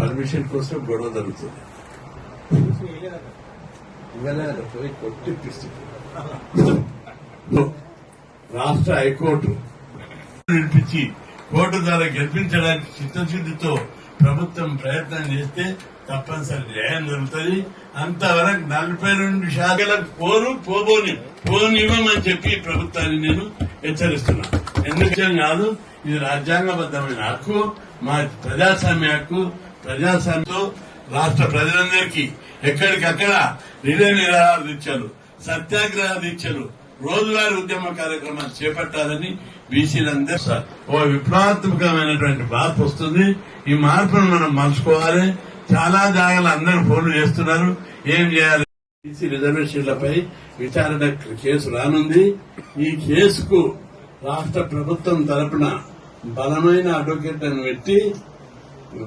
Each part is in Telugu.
పర్మిషన్ కోసం గొడవ జరుగుతుంది. రాష్ట్ర హైకోర్టు వినిపించి కోర్టు ద్వారా గెలిపించడానికి చిత్తశుద్ధితో ప్రభుత్వం ప్రయత్నం చేస్తే తప్పనిసరి న్యాయం జరుగుతుంది. అంతవరకు నలభై రెండు శాఖలకు పోరు పోబోని పోనివ్వమని చెప్పి ప్రభుత్వాన్ని నేను హెచ్చరిస్తున్నా. ఎందుకు కాదు ఇది రాజ్యాంగబద్ధమైన హక్కు మా ప్రజాస్వామ్య హక్కు ప్రజాస్వామ్యంతో రాష్ట్ర ప్రజలందరికీ ఎక్కడికక్కడ రిలే నిరాహార దీక్షలు సత్యాగ్రహ దీక్షలు రోజువారీ ఉద్యమ కార్యక్రమాలు చేపట్టాలని బీసీలందరూ ఓ విప్లవాత్మకమైనటువంటి మార్పు వస్తుంది. ఈ మార్పును మనం మలుచుకోవాలి. చాలా జాగాలు అందరూ ఫోన్లు చేస్తున్నారు. ఏం చేయాలి? బీసీ రిజర్వేషన్లపై విచారణ కేసు రానుంది. ఈ కేసుకు రాష్ట్ర ప్రభుత్వం తరపున బలమైన అడ్వకేట్లను పెట్టి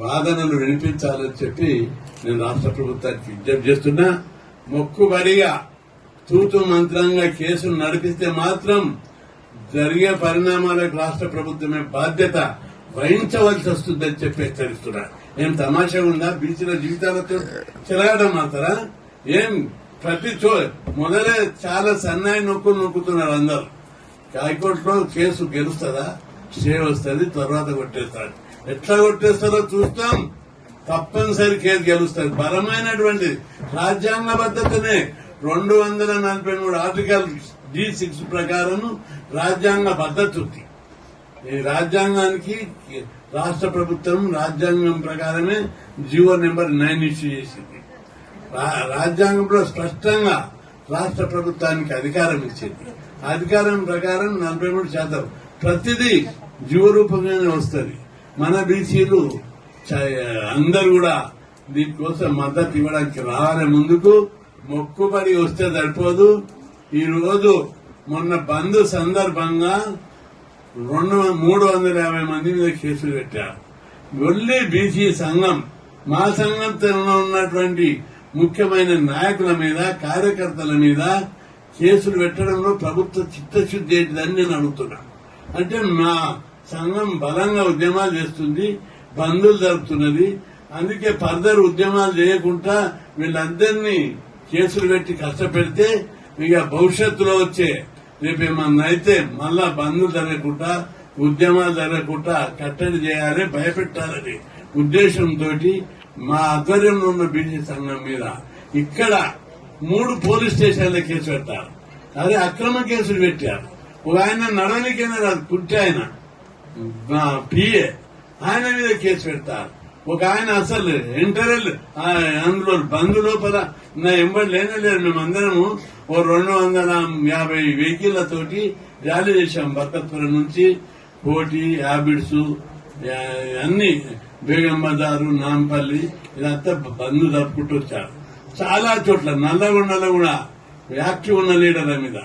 వాదనలు వినిపించాలని చెప్పి నేను రాష్ట్ర ప్రభుత్వానికి విజ్ఞప్తి చేస్తున్నా. మొక్కుబడిగా తూతు మంత్రంగా కేసును నడిపిస్తే మాత్రం జరిగే పరిణామాలకు రాష్ట్ర ప్రభుత్వమే బాధ్యత వహించవలసి వస్తుందని చెప్పి హెచ్చరిస్తున్నా. ఏం తమాషా ఉందా? బీసీల జీవితాలతో చిలగడం మాత్రా ఏం ప్రతి చో మొదలే చాలా సన్నాయి నొక్కులు నొక్కుతున్నారు అందరు. హైకోర్టులో కేసు గెలుస్తుందా? స్టే వస్తుంది తర్వాత కొట్టేస్తాడు. ఎట్లా కొట్టేస్తారో చూస్తాం. తప్పనిసరి కేసు గెలుస్తుంది. బలమైనటువంటి రాజ్యాంగబద్ధతనే రెండు వందల నలభై మూడు ఆర్టికల్ డి సిక్స్ ప్రకారం రాజ్యాంగ పద్ధతి ఉంది ఈ రాజ్యాంగానికి రాష్ట్ర ప్రభుత్వం రాజ్యాంగం ప్రకారమే జీవో నెంబర్ నైన్ ఇష్యూ చేసింది. రాజ్యాంగంలో స్పష్టంగా రాష్ట్ర ప్రభుత్వానికి అధికారం ఇచ్చింది. అధికారం ప్రకారం నలభై మూడు శాతం. ప్రతిదీ జీవరూపంగానే వస్తుంది. మన బీసీలు అందరు కూడా దీనికోసం మద్దతు ఇవ్వడానికి రావాలి ముందుకు. మొక్కుబడి వస్తే సరిపోదు. ఈరోజు మొన్న బంద్ సందర్భంగా రెండు మూడు వందల యాభై మంది మీద కేసులు పెట్టారు. ఒళ్ళి బీసీ సంఘం మా సంఘంలో ఉన్నటువంటి ముఖ్యమైన నాయకుల మీద కార్యకర్తల మీద కేసులు పెట్టడంలో ప్రభుత్వ చిత్తశుద్ధి ఏంటిదని నేను అడుగుతున్నా. అంటే మా సంఘం బలంగా ఉద్యమాలు చేస్తుంది బంధులు జరుపుతున్నది. అందుకే ఫర్దర్ ఉద్యమాలు చేయకుండా వీళ్ళందరినీ కేసులు పెట్టి కష్టపెడితే ఇక భవిష్యత్తులో వచ్చే రేపేమన్నా అయితే మళ్ళా బంధులు జరగకుండా ఉద్యమాలు జరగకుండా కట్టడి చేయాలి భయపెట్టాలని ఉద్దేశంతో మా ఆధ్వర్యంలో ఉన్న బీసీ సంఘం మీద ఇక్కడ మూడు పోలీస్ స్టేషన్ల కేసు పెట్టారు. అదే అక్రమ కేసులు పెట్టారు. ఒక ఆయన నడవనికైనా రాదు కుట్టి ఆయన. పిఏ ఆయన మీద కేసు పెడతారు. ఒక ఆయన అసలు ఇంటర్వెల్ అందులో బంధు లోపల నా ఎంబడి లేనే లేరు మేమందరము ఓ రెండు వందల యాభై వెహికల్లతోటి ర్యాలీ చేశాం. బర్కత్పురం నుంచి కోటి హ్యాబిట్స్ అన్ని బేగం నాంపల్లి ఇదంతా బంధు తప్పుకుంటూ వచ్చారు. చాలా చోట్ల నల్లగొండలో కూడా యాక్టివ్ ఉన్న లీడర్ల మీద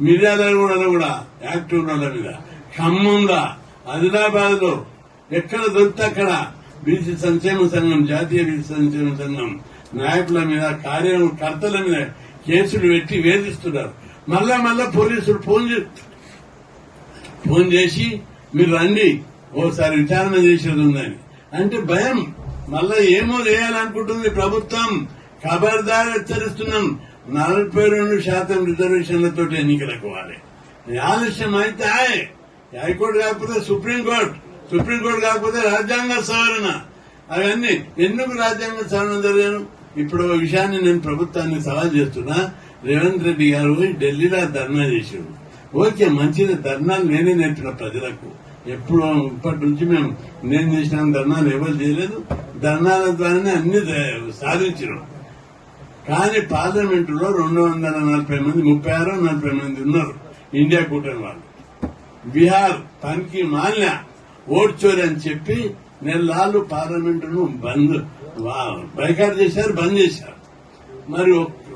మిర్యాలగూడలో కూడా యాక్టివ్ ఉన్న మీద ఖమ్మంలో ఆదిలాబాద్లో ఎక్కడ దొరికితే అక్కడ బీసీ సంక్షేమ సంఘం జాతీయ బీసీ సంక్షేమ సంఘం నాయకుల మీద కార్యకర్తల మీద కేసులు పెట్టి వేధిస్తున్నారు. మళ్ళా మళ్ళా పోలీసులు ఫోన్ చేస్తారు ఫోన్ చేసి మీరు రండి ఓసారి విచారణ చేసేది ఉందని. అంటే భయం. మళ్ళా ఏమో చేయాలనుకుంటుంది ప్రభుత్వం. ఖబర్దార్ హెచ్చరిస్తున్నాం. నలభై రెండు శాతం రిజర్వేషన్లతో ఎన్నికలకు వాలి ఆలస్యం అయితే ఆయ్. హైకోర్టు కాకపోతే సుప్రీంకోర్టు. సుప్రీంకోర్టు కాకపోతే రాజ్యాంగ సవరణ. అవన్నీ ఎందుకు రాజ్యాంగ సవరణ జరిగాను? ఇప్పుడు ఓ విషయాన్ని నేను ప్రభుత్వాన్ని సవాల్ చేస్తున్నా. రేవంత్ రెడ్డి గారు ఢిల్లీలో ధర్నా చేశారు ఓకే మంచిది. ధర్నాలు నేనే నేర్పిన ప్రజలకు. ఎప్పుడు ఇప్పటి నుంచి మేము నేను చేసిన ధర్నాలు ఎవరు చేయలేదు. ధర్నాల ద్వారానే అన్ని సాధించినాం. కానీ పార్లమెంటులో రెండు వందల నలభై మంది ముప్పై ఆరు నలభై మంది ఉన్నారు ఇండియా కూటమి వాళ్ళు. బీహార్ పనికి మాల్య ఓట్ అని చెప్పి నెలలు పార్లమెంటును బంద్ బైకాట్ చేశారు బంద్ చేశారు. మరి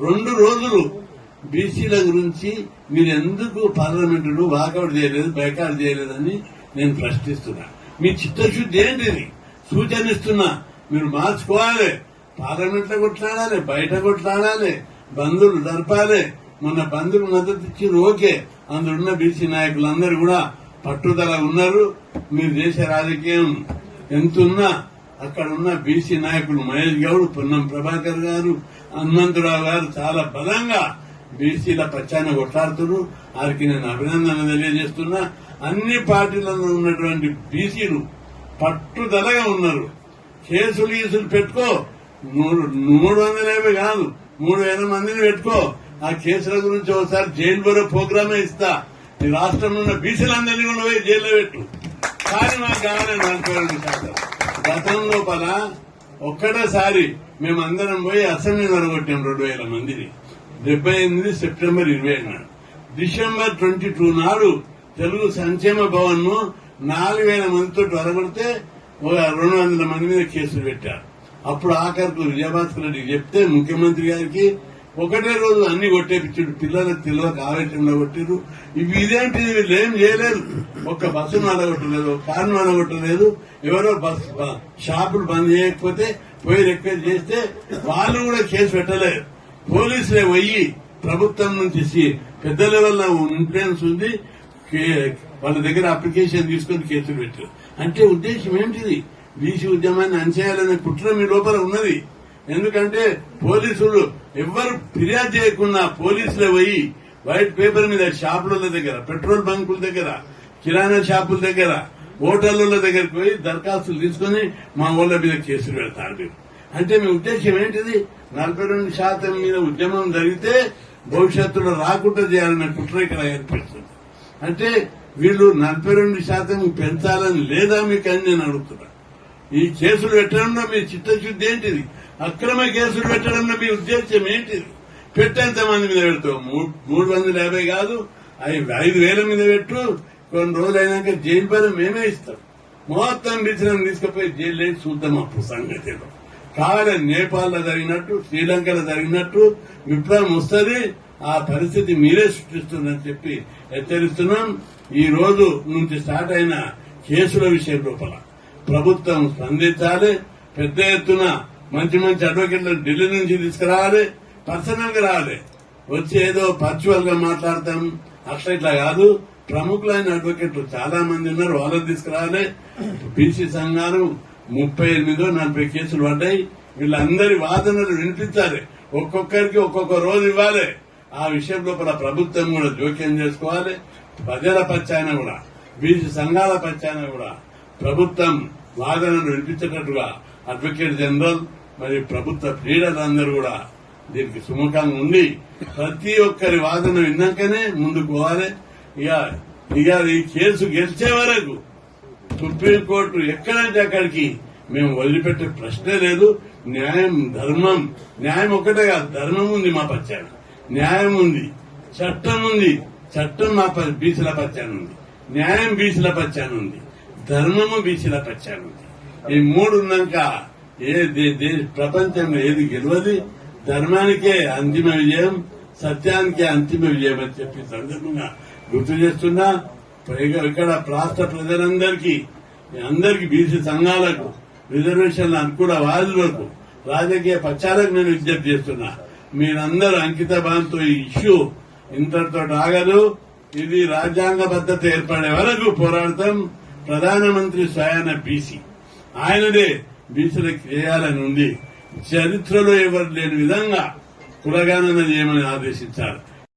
రెండు రోజులు బీసీల గురించి మీరు ఎందుకు పార్లమెంటును వాకౌట్ చేయలేదు బైకాట్ చేయలేదని నేను ప్రశ్నిస్తున్నా. మీ చిత్తశుద్ధి ఏంటిది సూచన ఇస్తున్నా. మీరు మార్చుకోవాలి. పార్లమెంట్లో కొట్లాడాలి బయట కొట్లాడాలి బంధువులు జరపాలి. మొన్న బంధువులు మద్దతు ఇచ్చి ఓకే అందులో బీసీ నాయకులందరూ కూడా పట్టుదల ఉన్నారు. మీరు చేసే రాజకీయం ఎంతున్నా అక్కడ ఉన్న బీసీ నాయకులు మహేష్ గౌడ్ పున్నం ప్రభాకర్ గారు హనుమంతరావు గారు చాలా బలంగా బీసీల పచ్చాన కొట్లాడుతున్నారు. వారికి నేను అభినందన తెలియజేస్తున్నా. అన్ని పార్టీలలో ఉన్నటువంటి బీసీలు పట్టుదలగా ఉన్నారు. కేసులు గీసులు పెట్టుకో. మూడు మూడు వందల యాభై కాదు మూడు వేల మందిని పెట్టుకో. ఆ కేసుల గురించి ఒకసారి జైలు బరో ప్రోగ్రామే ఇస్తా. ఈ రాష్ట్రంలో ఉన్న బీసీలందరినీ కూడా పోయి జైల్లో పెట్టు. కానీ మాకు కావాలని అనుకోవాలి రెండు శాతం గతం లోపల ఒక్కటేసారి మేమందరం పోయి అసెంబ్లీ నడగొట్టాం రెండు వేల మందిని. డెబ్బై ఎనిమిది సెప్టెంబర్ ఇరవై నాడు. డిసెంబర్ ట్వంటీ టూ నాడు తెలుగు సంక్షేమ భవన్ను నాలుగు వేల మందితో వరగొడితే రెండు వందల మంది మీద కేసులు పెట్టారు. అప్పుడు ఆఖరికి విజయభాస్కర్ రెడ్డికి చెప్తే ముఖ్యమంత్రి గారికి ఒకటే రోజు అన్ని కొట్టేపించాడు పిల్లలకు తెలియక ఆవేశంలో కొట్టారు ఇవి ఇదేంటి వీళ్ళు ఏం చేయలేదు ఒక్క బస్సు నడగొట్టలేదు ఒక కారు నడగొట్టలేదు. ఎవరో బస్ షాపులు బంద్ చేయకపోతే పోయి రిక్వెస్ట్ చేస్తే వాళ్ళు కూడా కేసు పెట్టలేదు పోలీసులే పోయి ప్రభుత్వం నుంచి పెద్ద లెవెల్లో ఇన్ఫ్లుయెన్స్ ఉంది. వాళ్ళ దగ్గర అప్లికేషన్ తీసుకొని కేసులు పెట్టారు. అంటే ఉద్దేశం ఏంటిది బీసీ ఉద్యమాన్ని అంచేయాలనే కుట్ర మీ లోపల ఉన్నది. ఎందుకంటే పోలీసులు ఎవ్వరు ఫిర్యాదు చేయకుండా పోలీసులు పోయి వైట్ పేపర్ మీద షాపుల దగ్గర పెట్రోల్ బంకుల దగ్గర కిరాణా షాపుల దగ్గర హోటళ్ళ దగ్గరికి పోయి దరఖాస్తులు తీసుకొని మా ఊళ్ళ మీద కేసులు పెడతారు మీరు. అంటే మీ ఉద్దేశం ఏంటిది నలభై రెండు శాతం మీద ఉద్యమం జరిగితే భవిష్యత్తులో రాకుండా చేయాలనే కుట్ర ఇక్కడ ఏర్పడుతుంది. అంటే వీళ్ళు నలభై రెండు శాతం పెంచాలని లేదా మీకు అని నేను అడుగుతున్నా. ఈ కేసులు పెట్టడంలో మీ చిత్తశుద్ధి ఏంటిది? అక్రమ కేసులు పెట్టడంలో మీ ఉద్దేశం ఏంటిది? పెట్టేంత మంది మీద పెడతావు? మూడు వందల యాభై కాదు అవి ఐదు వేల మీద పెట్టు. కొన్ని రోజులు అయినాక జైలు పని మేమే ఇస్తాం. మొత్తం బిచ్చినం తీసుకుపోయి జైలు వేసి చూద్దాం అప్పుడు సంగతిలో. కావాలి నేపాల్లో జరిగినట్టు శ్రీలంకలో జరిగినట్టు విప్లవం వస్తుంది. ఆ పరిస్థితి మీరే సృష్టిస్తుందని చెప్పి హెచ్చరిస్తున్నాం. ఈ రోజు నుంచి స్టార్ట్ అయిన కేసుల విషయం లోపల. ప్రభుత్వం స్పందించాలి పెద్ద ఎత్తున మంచి మంచి అడ్వకేట్లను ఢిల్లీ నుంచి తీసుకురావాలి పర్సనల్గా రావాలి. వచ్చి ఏదో పర్చువల్గా మాట్లాడతాం. అట్లా ఇట్లా కాదు. ప్రముఖులైన అడ్వకేట్లు చాలా మంది ఉన్నారు వాళ్ళని తీసుకురావాలి. బీసీ సంఘాలు ముప్పై ఎనిమిదో నలభై కేసులు పడ్డాయి. వీళ్ళందరి వాదనలు వినిపించాలి. ఒక్కొక్కరికి ఒక్కొక్క రోజు ఇవ్వాలి. ఆ విషయం లోపల ప్రభుత్వం కూడా జోక్యం చేసుకోవాలి. ప్రజల పచ్చాయన కూడా వీధి సంఘాల పచ్చాయన కూడా ప్రభుత్వం వాదనను వినిపించేటట్టుగా అడ్వకేట్ జనరల్ మరి ప్రభుత్వ క్రీడలందరూ కూడా దీనికి సుముఖంగా ఉండి ప్రతి ఒక్కరి వాదన విన్నాకనే ముందుకు పోవాలి. ఇక ఇక ఈ కేసు గెలిచే వరకు సుప్రీంకోర్టు ఎక్కడంటే అక్కడికి మేము వదిలిపెట్టే ప్రశ్నే లేదు. న్యాయం ధర్మం న్యాయం ఒక్కటే కాదు ధర్మం ఉంది మా పచ్చాన న్యాయం ఉంది చట్టం ఉంది చట్టం మా ప- బీసీల ఉంది. న్యాయం బీసీల పచ్చాన ఉంది ధర్మము బీసీల పచ్చాన ఉంది. ఈ మూడు ఉన్నాక ఏ దే- ప్రపంచంలో ఏది గెలవది? ధర్మానికే అంతిమ విజయం సత్యానికే అంతిమ విజయం అని చెప్పి సందర్భంగా గుర్తు చేస్తున్నా. పైగా ఇక్కడ రాష్ట్ర ప్రజలందరికీ అందరికీ బీసీ సంఘాలకు రిజర్వేషన్ల అనుకూల వాదులకు రాజకీయ పక్షాలకు నేను విజ్ఞప్తి చేస్తున్నా. మీరందరూ అంకిత భావంతో ఈ ఇష్యూ ఇంతటితో ఆగదు. ఇది రాజ్యాంగ భద్రత ఏర్పడే వరకు పోరాడతాం. ప్రధానమంత్రి స్వయాన బీసీ. ఆయనదే బీసీలకు చేయాలని ఉంది. చరిత్రలో ఎవరు లేని విధంగా కులగానన చేయమని ఆదేశించారు.